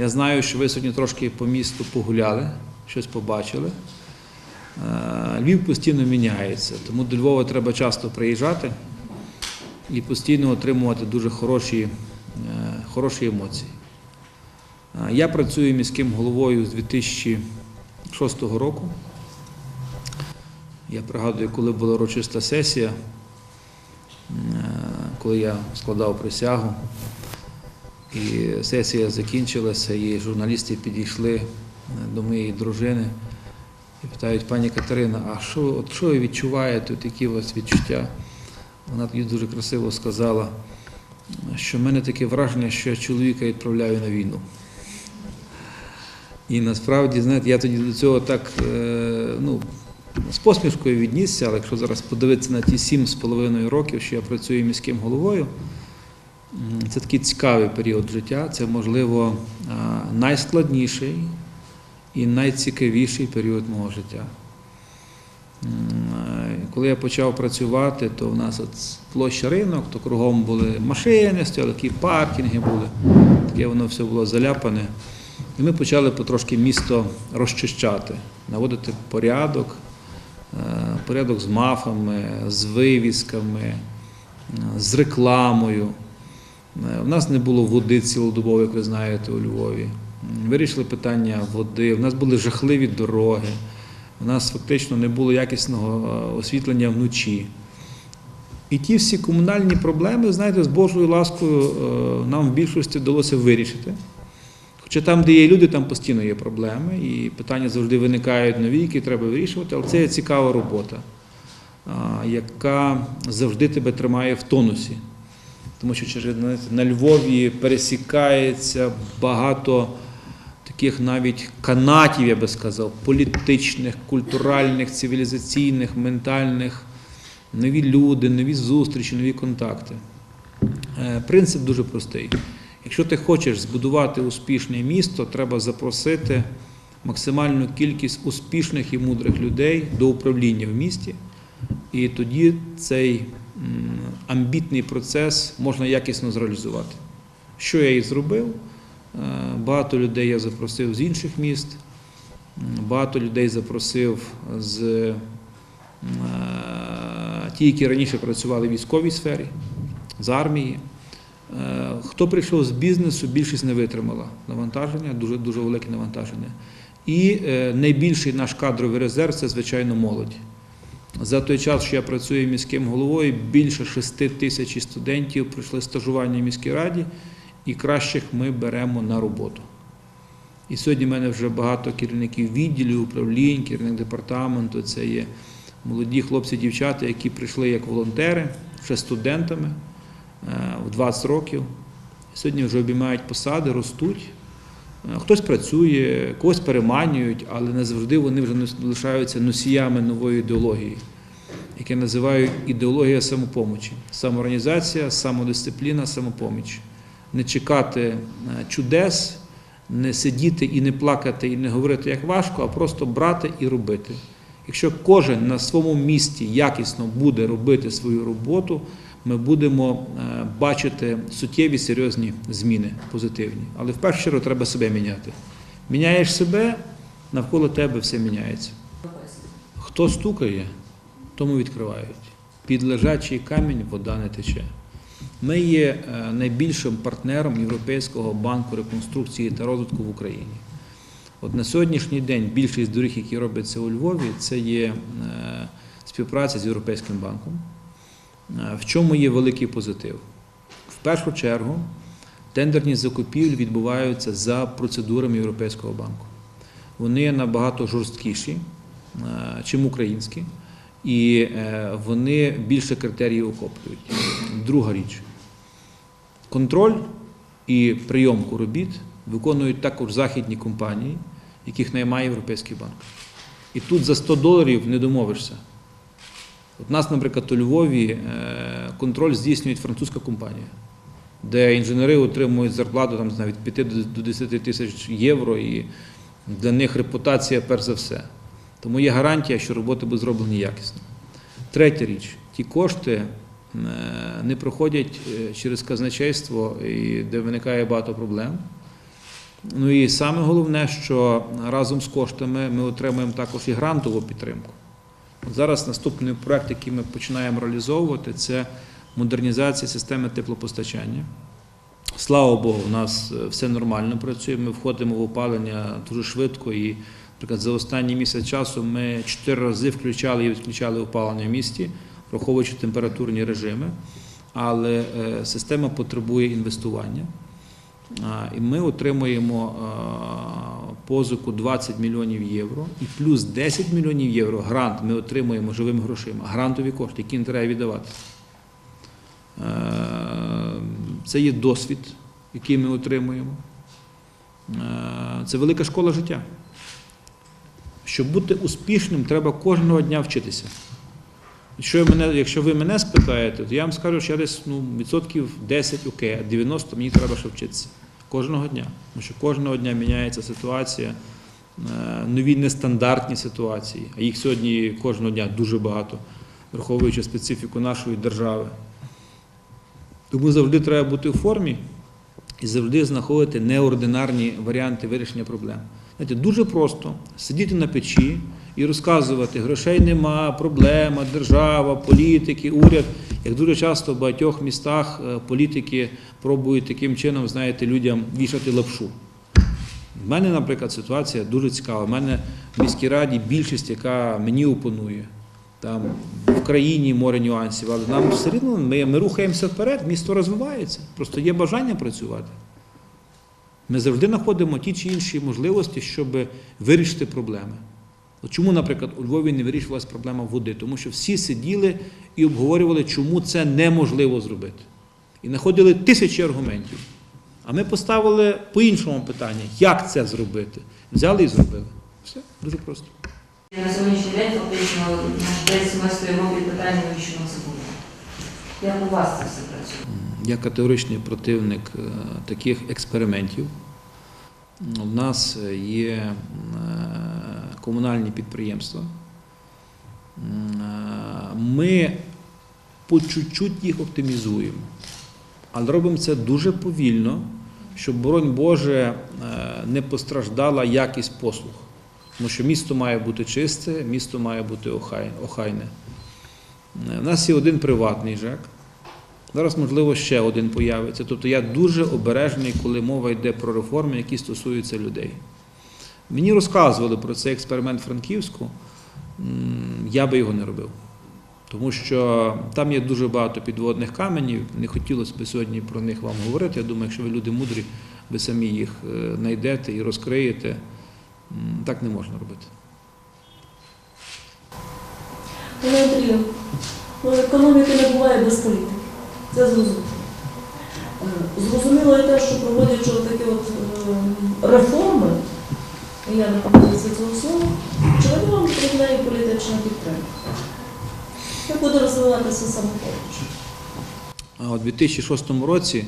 Я знаю, що ви сьогодні трошки по місту погуляли, щось побачили. Е, Львів постійно міняється, тому до Львова треба часто приїжджати і постійно отримувати дуже хороші, е, хороші емоції. Е, Я працюю міським головою з 2006 року. Я пригадую, коли була урочиста сесія, коли я складав присягу, і сесія закінчилася, і журналісти підійшли е, до моєї дружини і питають, пані Катерина, а що, от що ви відчуваєте, от які у вас відчуття? Вона тоді дуже красиво сказала, що в мене таке враження, що я чоловіка відправляю на війну. І насправді, знаєте, я тоді до цього так е, ну, з посмішкою віднісся, але якщо зараз подивитися на ті сім з половиною років, що я працюю міським головою, це такий цікавий період життя. Це, можливо, найскладніший і найцікавіший період мого життя. Коли я почав працювати, то в нас от площа ринок, то кругом були машини, стояли такі паркінги були, таке воно все було заляпане. І ми почали потрошки місто розчищати, наводити порядок, порядок з мафами, з вивісками, з рекламою. Е, У нас не було води цілодобово, як ви знаєте, у Львові. Вирішили питання води. У нас були жахливі дороги. У нас фактично не було якісного е, освітлення вночі. І ті всі комунальні проблеми, знаєте, з Божою ласкою е, нам в більшості вдалося вирішити. Хоча там, де є люди, там постійно є проблеми, і питання завжди виникають нові, які треба вирішувати, але це є цікава робота, яка завжди тебе тримає в тонусі. Тому що через на Львові пересікається багато таких навіть канатів, я би сказав, політичних, культуральних, цивілізаційних, ментальних, нові люди, нові зустрічі, нові контакти. Е, Принцип дуже простий. Якщо ти хочеш збудувати успішне місто, треба запросити максимальну кількість успішних і мудрих людей до управління в місті. І тоді цей амбітний процес можна якісно зреалізувати. Що я і зробив? Е, Багато людей я запросив з інших міст, багато людей запросив з е, ті, які раніше працювали в військовій сфері, з армії. Е, Хто прийшов з бізнесу, більшість не витримала навантаження, дуже, дуже велике навантаження. І найбільший наш кадровий резерв це, звичайно, молодь. За той час, що я працюю міським головою, більше 6 тисяч студентів пройшли стажування в міській раді, і кращих ми беремо на роботу. І сьогодні в мене вже багато керівників відділів, управлінь, керівник департаменту. Це є молоді хлопці, дівчата, які прийшли як волонтери, ще студентами е, в 20 років. Сьогодні вже обіймають посади, ростуть. Хтось працює, когось переманюють, але не завжди вони вже не лишаються носіями нової ідеології, яке називають ідеологія самопомочі. Самоорганізація, самодисципліна, самопоміч. Не чекати е, чудес, не сидіти і не плакати, і не говорити як важко, а просто брати і робити. Якщо кожен на своєму місці якісно буде робити свою роботу, ми будемо е, бачити суттєві серйозні зміни позитивні. Але в першу чергу треба себе міняти. Міняєш себе, навколо тебе все міняється. Хто стукає, тому відкривають. Під лежачий камінь вода не тече. Ми є е, найбільшим партнером Європейського банку реконструкції та розвитку в Україні. От на сьогоднішній день більшість доріг, які робляться у Львові, це є е, співпраця з Європейським банком. Е, В чому є великий позитив? В першу чергу тендерні закупівлі відбуваються за процедурами Європейського банку. Вони набагато жорсткіші, е, чим українські, і е, вони більше критеріїв охоплюють. Друга річ. Контроль і прийомку робіт виконують також західні компанії, яких наймає Європейський банк. І тут за 100 доларів не домовишся. От нас, наприклад, у Львові е, контроль здійснює французька компанія, де інженери отримують зарплату там, навіть 5 до 10 тисяч євро, і для них репутація перш за все. Тому є гарантія, що роботи будуть зроблені якісно. Третя річ: ті кошти е, не проходять е, через казначейство, де виникає багато проблем. Ну і саме головне, що разом з коштами ми отримуємо також і грантову підтримку. Зараз наступний проект, який ми починаємо реалізовувати, це модернізація системи теплопостачання. Слава Богу, у нас е, все нормально працює. Ми входимо в опалення дуже швидко. І, наприклад, за останній місяць часу ми чотири рази включали і відключали опалення в місті, враховуючи температурні режими. Але е, система потребує інвестування. І ми отримуємо позику 20 мільйонів євро і плюс 10 мільйонів євро грант ми отримуємо живими грошима, грантові кошти, які не треба віддавати. Е, Це є досвід, який ми отримуємо. Е, Це велика школа життя. Щоб бути успішним, треба кожного дня вчитися. Якщо, мене, якщо ви мене спитаєте, то я вам скажу, що я десь ну, відсотків 10 окей, а 90 мені треба ще вчитися. Кожного дня. Тому що кожного дня міняється ситуація, е, нові нестандартні ситуації, а їх сьогодні кожного дня дуже багато, враховуючи специфіку нашої держави. Тому завжди треба бути у формі і завжди знаходити неординарні варіанти вирішення проблем. Знаєте, дуже просто сидіти на печі і розказувати, грошей нема, проблема, держава, політики, уряд. Як дуже часто в багатьох містах е, політики пробують таким чином, знаєте, людям вішати лапшу. В мене, наприклад, ситуація дуже цікава. У мене в міській раді більшість, яка мені опонує. Там в країні море нюансів, але нам все рівно ми, ми рухаємося вперед, місто розвивається. Просто є бажання працювати. Ми завжди знаходимо ті чи інші можливості, щоб вирішити проблеми. От чому, наприклад, у Львові не вирішувалася проблема води? Тому що всі сиділи і обговорювали, чому це неможливо зробити. І знаходили тисячі аргументів. А ми поставили по-іншому питання, як це зробити. Взяли і зробили. Все, дуже просто. На сьогоднішній день фактично наш десь ми стоїмо під питанням, навіщо нам. Як у вас це все працює? Я категоричний противник е, таких експериментів. У нас є комунальні підприємства. Е, Ми по чуть-чуть їх оптимізуємо, але робимо це дуже повільно, щоб, боронь Боже, е, не постраждала якість послуг. Тому що місто має бути чисте, місто має бути охайне. Е, У нас є один приватний ЖЕК. Зараз, можливо, ще один появиться. Тобто я дуже обережний, коли мова йде про реформи, які стосуються людей. Мені розказували про цей експеримент Франківську, я би його не робив. Тому що там є дуже багато підводних каменів. Не хотілося б сьогодні про них вам говорити. Я думаю, якщо ви люди мудрі, ви самі їх е, знайдете і розкриєте. Так не можна робити. Пане Андрію, ну, економіки не буває без політики. Це зрозуміло. Е, Зрозуміло те, що проводячи такі от е, реформи, я не пам'ятаю цього слова, чи вони вам потрібна і політична підтримка? Як буде розвиватися самопоміч? А у 2006 році,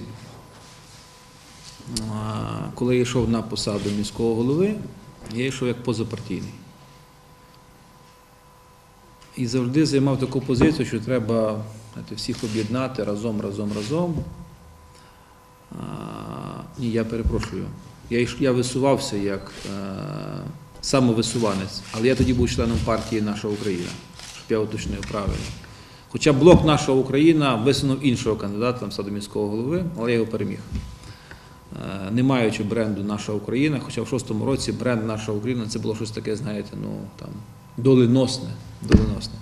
коли я йшов на посаду міського голови, я йшов як позапартійний. І завжди займав таку позицію, що треба знаєте, всіх об'єднати разом, разом, разом. Ні, я перепрошую. Я, я висувався як е, самовисуванець, але я тоді був членом партії Наша Україна, щоб я уточнив правильно. Хоча блок наша Україна висунув іншого кандидата посаду міського голови, але я його переміг. Е, Не маючи бренду Наша Україна, хоча в шостому році бренд Наша Україна це було щось таке, знаєте, ну там доленосне. доленосне.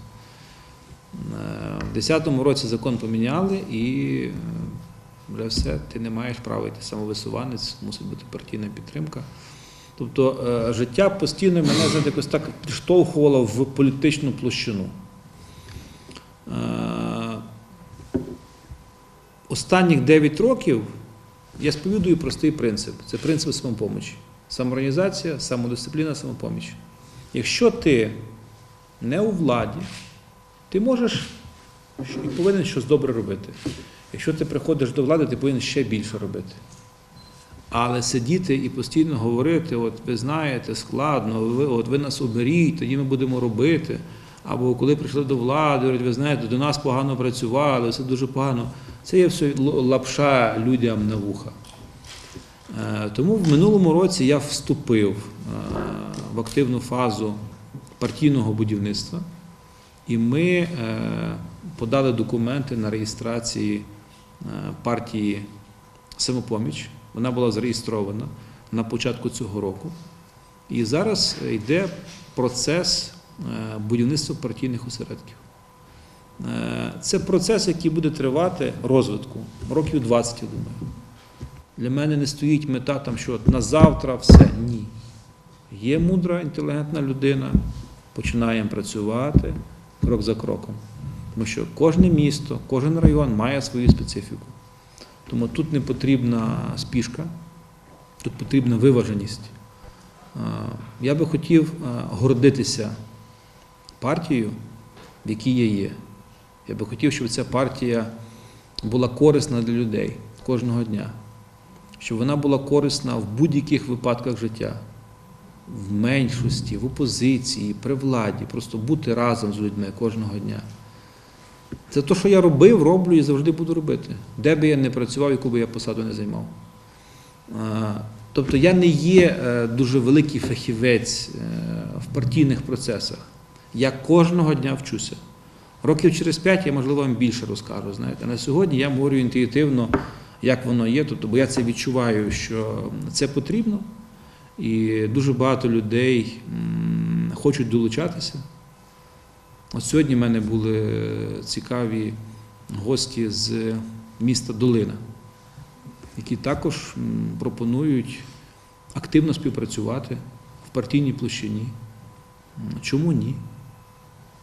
Е, В 10-му році закон поміняли і вже все, ти не маєш права йти самовисуванець, мусить бути партійна підтримка. Тобто е, життя постійно мене знаєте, якось так підштовхувало в політичну площину. Е, Останніх 9 років я сповідую простий принцип. Це принцип самопомочі. Самоорганізація, самодисципліна, самопоміч. Якщо ти не у владі, ти можеш і повинен щось добре робити. Якщо ти приходиш до влади, ти повинен ще більше робити. Але сидіти і постійно говорити, от ви знаєте, складно, ви, от ви нас оберіть, тоді ми будемо робити. Або коли прийшли до влади, говорять, ви знаєте, до нас погано працювали, все дуже погано. Це є все лапша людям на вуха. Е, Тому в минулому році я вступив е, в активну фазу партійного будівництва, і ми е, подали документи на реєстрації партії Самопоміч. Вона була зареєстрована на початку цього року. І зараз йде процес е, будівництва партійних осередків. Е, Це процес, який буде тривати розвитку років 20, я думаю. Для мене не стоїть мета там, що на завтра все. Ні. Є мудра, інтелігентна людина, починаємо працювати крок за кроком. Тому що кожне місто, кожен район має свою специфіку. Тому тут не потрібна спішка, тут потрібна виваженість. Я би хотів гордитися партією, в якій я є. Я би хотів, щоб ця партія була корисна для людей кожного дня, щоб вона була корисна в будь-яких випадках життя, в меншості, в опозиції, при владі, просто бути разом з людьми кожного дня. Це те, що я робив, роблю і завжди буду робити, де би я не працював, яку би я посаду не займав. Тобто я не є е, дуже великий фахівець е, в партійних процесах. Я кожного дня вчуся. Років через п'ять я, можливо, вам більше розкажу. Знаєте. На сьогодні я говорю інтуїтивно, як воно є, тобто, бо я це відчуваю, що це потрібно, і дуже багато людей хочуть долучатися. От сьогодні в мене були цікаві гості з міста Долина, які також пропонують активно співпрацювати в партійній площині. Чому ні?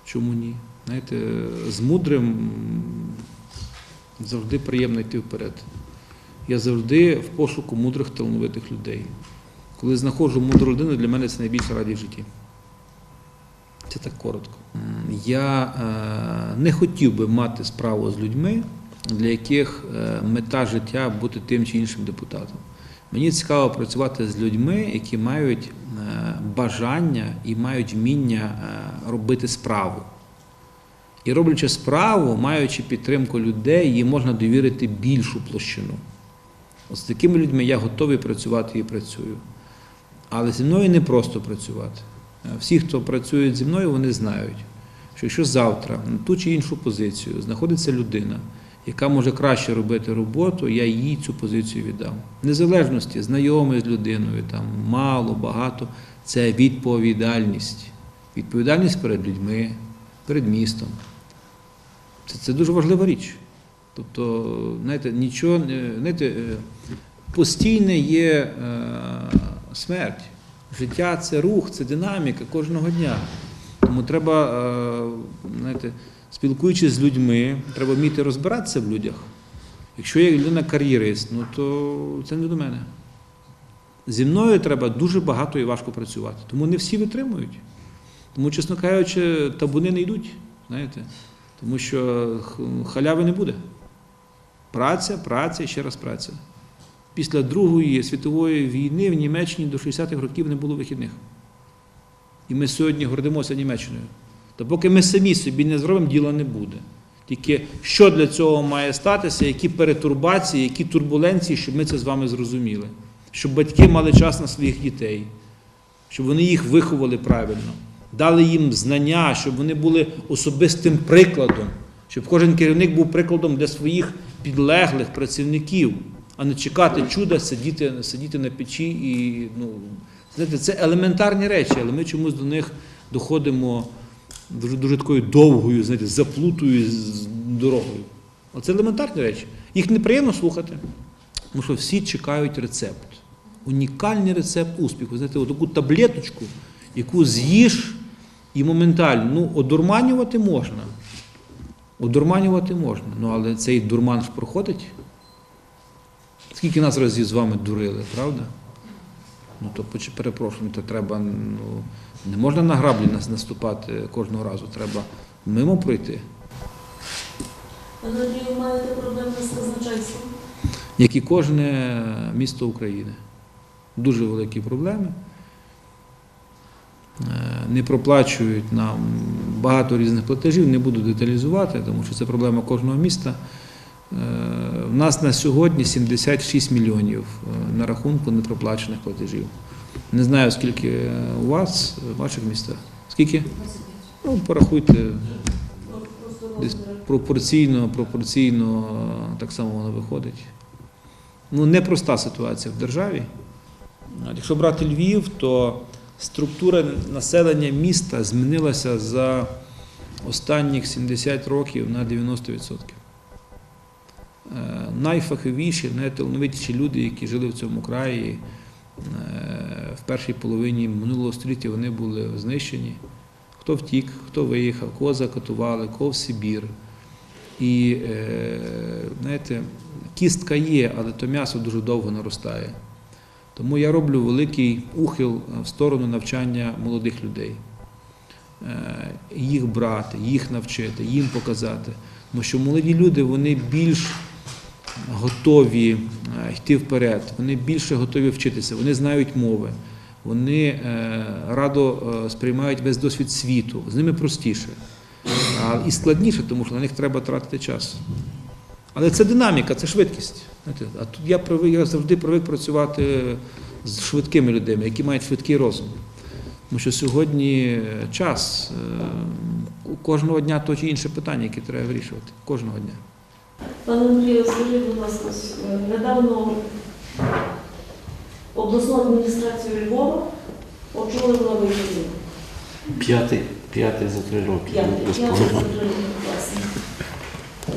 Чому ні? Знаєте, з мудрим завжди приємно йти вперед. Я завжди в пошуку мудрих талановитих людей. Коли знаходжу мудру людину, для мене це найбільша радість в житті. Це так коротко. Я е, не хотів би мати справу з людьми, для яких е, мета життя бути тим чи іншим депутатом. Мені цікаво працювати з людьми, які мають е, бажання і мають вміння робити справу. І роблячи справу, маючи підтримку людей, їй можна довірити більшу площину. От з такими людьми я готовий працювати і працюю. Але зі мною не просто працювати. Е, Всі, хто працюють зі мною, вони знають, що якщо завтра на ту чи іншу позицію знаходиться людина, яка може краще робити роботу, я їй цю позицію віддам. Незалежності, знайомий з людиною, там мало, багато, це відповідальність. Відповідальність перед людьми, перед містом. Це, це дуже важлива річ. Тобто, знаєте, нічого, не- знаєте, е, постійне є е, смерть. Життя це рух, це динаміка кожного дня. Тому треба, е, знаєте, спілкуючись з людьми, треба вміти розбиратися в людях. Якщо є людина кар'єрист, ну то це не до мене. Зі мною треба дуже багато і важко працювати. Тому не всі витримують. Тому, чесно кажучи, табуни не йдуть, знаєте, тому що халяви не буде. Праця, праця і ще раз праця. Після Другої світової війни в Німеччині до 60-х років не було вихідних. І ми сьогодні гордимося Німеччиною. То поки ми самі собі не зробимо, діла не буде. Тільки що для цього має статися, які перетурбації, які турбуленції, щоб ми це з вами зрозуміли. Щоб батьки мали час на своїх дітей, щоб вони їх виховали правильно, дали їм знання, щоб вони були особистим прикладом, щоб кожен керівник був прикладом для своїх підлеглих працівників, а не чекати чуда, сидіти, сидіти на печі і ну, знаєте, це елементарні речі, але ми чомусь до них доходимо дуже, дуже такою довгою, знаєте, заплутою дорогою. Оце елементарні речі. Їх неприємно слухати, тому що всі чекають рецепт. Унікальний рецепт успіху. Знаєте, таку таблеточку, яку з'їш і моментально ну, одурманювати можна. Одурманювати можна. Ну, але цей дурман ж проходить. Скільки нас разів з вами дурили, правда? Ну, то перепрошую, то треба, ну, не можна на граблі нас наступати кожного разу, треба мимо пройти. Ви маєте проблеми з казначейством? як і кожне місто України. Дуже великі проблеми. Е, Не проплачують нам багато різних платежів, не буду деталізувати, тому що це проблема кожного міста. У нас на сьогодні 76 мільйонів е, на рахунку непроплачених платежів. Не знаю, скільки е, у вас, в ваших містах. Скільки? Ну, порахуйте десь пропорційно, пропорційно е, так само воно виходить. Ну, непроста ситуація в державі. Якщо брати Львів, то структура населення міста змінилася за останніх 70 років на 90%. Е, Найфаховіші, найталановитіші люди, які жили в цьому краї е, в першій половині минулого століття, вони були знищені. Хто втік, хто виїхав, кого закатували, кого в Сибір. І е, знаєте, кістка є, але то м'ясо дуже довго наростає. Тому я роблю великий ухил в сторону навчання молодих людей. Їх брати, їх навчити, їм показати. Тому що молоді люди вони більш готові е, йти вперед, вони більше готові вчитися, вони знають мови, вони е, радо е, сприймають весь досвід світу, з ними простіше. І складніше, тому що на них треба тратити час. Але це динаміка, це швидкість. А тут я привик, я завжди привик працювати з швидкими людьми, які мають швидкий розум. Тому що сьогодні час, кожного дня то чи інше питання, яке треба вирішувати. Кожного дня. Пане Андрію, скажіть, будь ласка, е, недавно обласну адміністрацію Львова очолив новий керівник. П'ятий, п'ятий за три роки. П'ятий, п'ятий просто- контрольний, власне.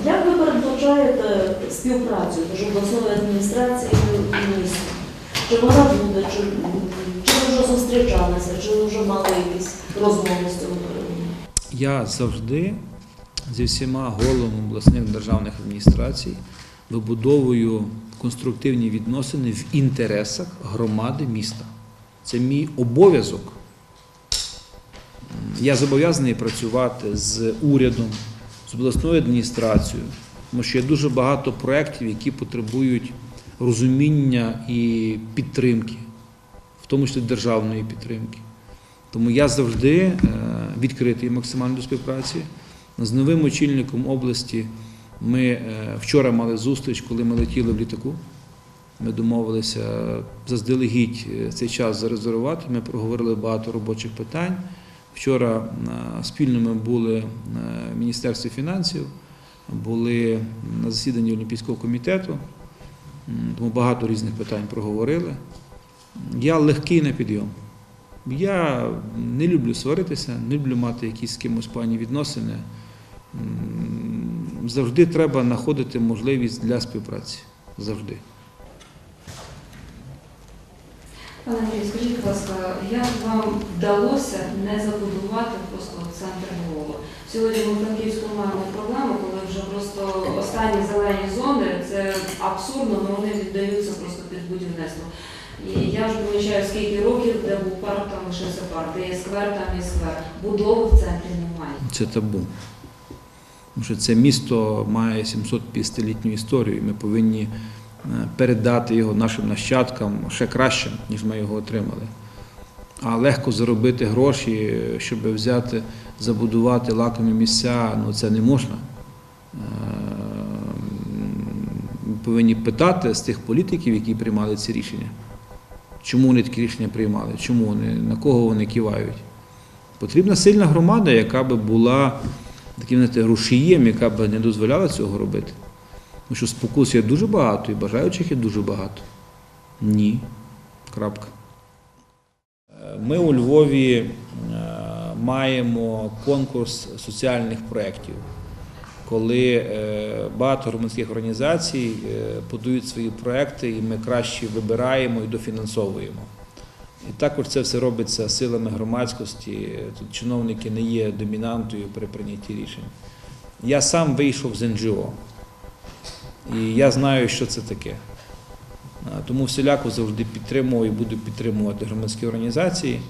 Як ви передбачаєте співпрацю між обласною адміністрацією і містом? Чи вона буде, чи, чи ви вже зустрічалися, чи ви вже мали якісь розмови з цього приводу? Я завжди зі всіма головами обласних державних адміністрацій вибудовую конструктивні відносини в інтересах громади міста. Це мій обов'язок. Я зобов'язаний працювати з урядом, з обласною адміністрацією, тому що є дуже багато проєктів, які потребують розуміння і підтримки, в тому числі державної підтримки. Тому я завжди е, відкритий максимально до співпраці. З новим очільником області ми е, вчора мали зустріч, коли ми летіли в літаку. Ми домовилися заздалегідь е, цей час зарезервувати. Ми проговорили багато робочих питань. Вчора е, спільно ми були в Міністерстві фінансів, були на засіданні Олімпійського комітету, тому багато різних питань проговорили. Я легкий на підйом. Я не люблю сваритися, не люблю мати якісь з кимось погані відносини. Завжди треба знаходити можливість для співпраці. Завжди. Пане Андрію, скажіть, будь ласка, як вам вдалося не забудувати просто центр Львова? Сьогодні ми в Франківську маємо проблему, коли вже просто останні зелені зони, це абсурдно, але вони віддаються просто під будівництво. І я вже помічаю, скільки років, де був парк, там лишився парк, де є сквер, там є сквер. Будови в центрі немає. Це табу. Тому що це місто має 750-літню історію, і ми повинні е, передати його нашим нащадкам ще краще, ніж ми його отримали. А легко заробити гроші, щоб взяти, забудувати лакомі місця, ну це не можна. Е, Ми повинні питати з тих політиків, які приймали ці рішення. Чому вони такі рішення приймали? Чому вони, на кого вони кивають? Потрібна сильна громада, яка би була таким знаєте, рушієм, яка б не дозволяла цього робити. Тому що спокус є дуже багато і бажаючих є дуже багато. Ні. Крапка. Ми у Львові е, маємо конкурс соціальних проєктів, коли е, багато громадських організацій е, подають свої проекти, і ми краще вибираємо і дофінансовуємо. І також це все робиться силами громадськості. Тут чиновники не є домінантою при прийнятті рішень. Я сам вийшов з НГО, і я знаю, що це таке. Тому всіляко завжди підтримував і буду підтримувати громадські організації,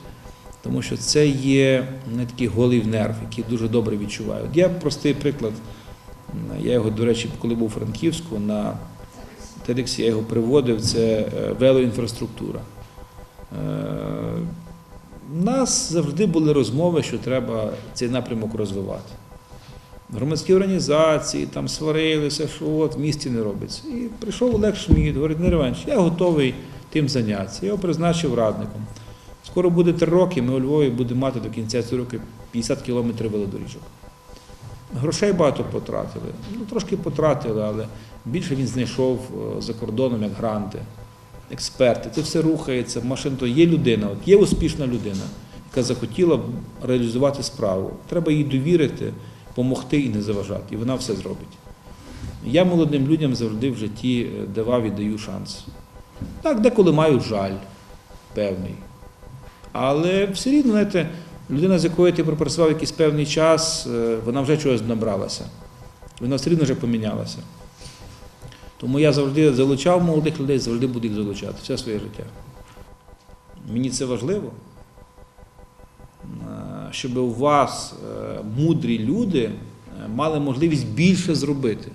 тому що це є не такий голий нерв, який дуже добре відчувають. Я простий приклад. Я його, до речі, коли був у Франківську, на TEDx я його приводив, це е, велоінфраструктура. Е, У нас завжди були розмови, що треба цей напрямок розвивати. громадські організації там сварилися, що от в місті не робиться. І прийшов Олег Шміт, говорить, не ревенш, я готовий тим зайнятися. Я його призначив радником. Скоро буде три роки, ми у Львові будемо мати до кінця цього року 50 кілометрів велодоріжок. Грошей багато потратили. Ну, трошки потратили, але більше він знайшов е, за кордоном як гранти, експерти. Це все рухається. Машин то є людина, от є успішна людина, яка захотіла реалізувати справу. Треба їй довірити, допомогти і не заважати. І вона все зробить. Я молодим людям завжди в житті е, давав і даю шанс. Так, деколи маю жаль певний. Але все рівно, знаєте, людина, з якою ти пропрацював якийсь певний час, е, вона вже чогось набралася. Вона все рівно вже помінялася. Тому я завжди залучав молодих людей, завжди буду їх залучати все своє життя. Мені це важливо, е, щоб у вас е, мудрі люди е, мали можливість більше зробити.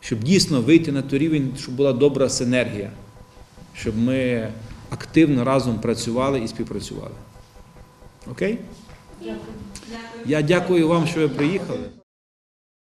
Щоб дійсно вийти на той рівень, щоб була добра синергія, щоб ми активно разом працювали і співпрацювали. Окей? Дякую. Я дякую вам, що ви приїхали.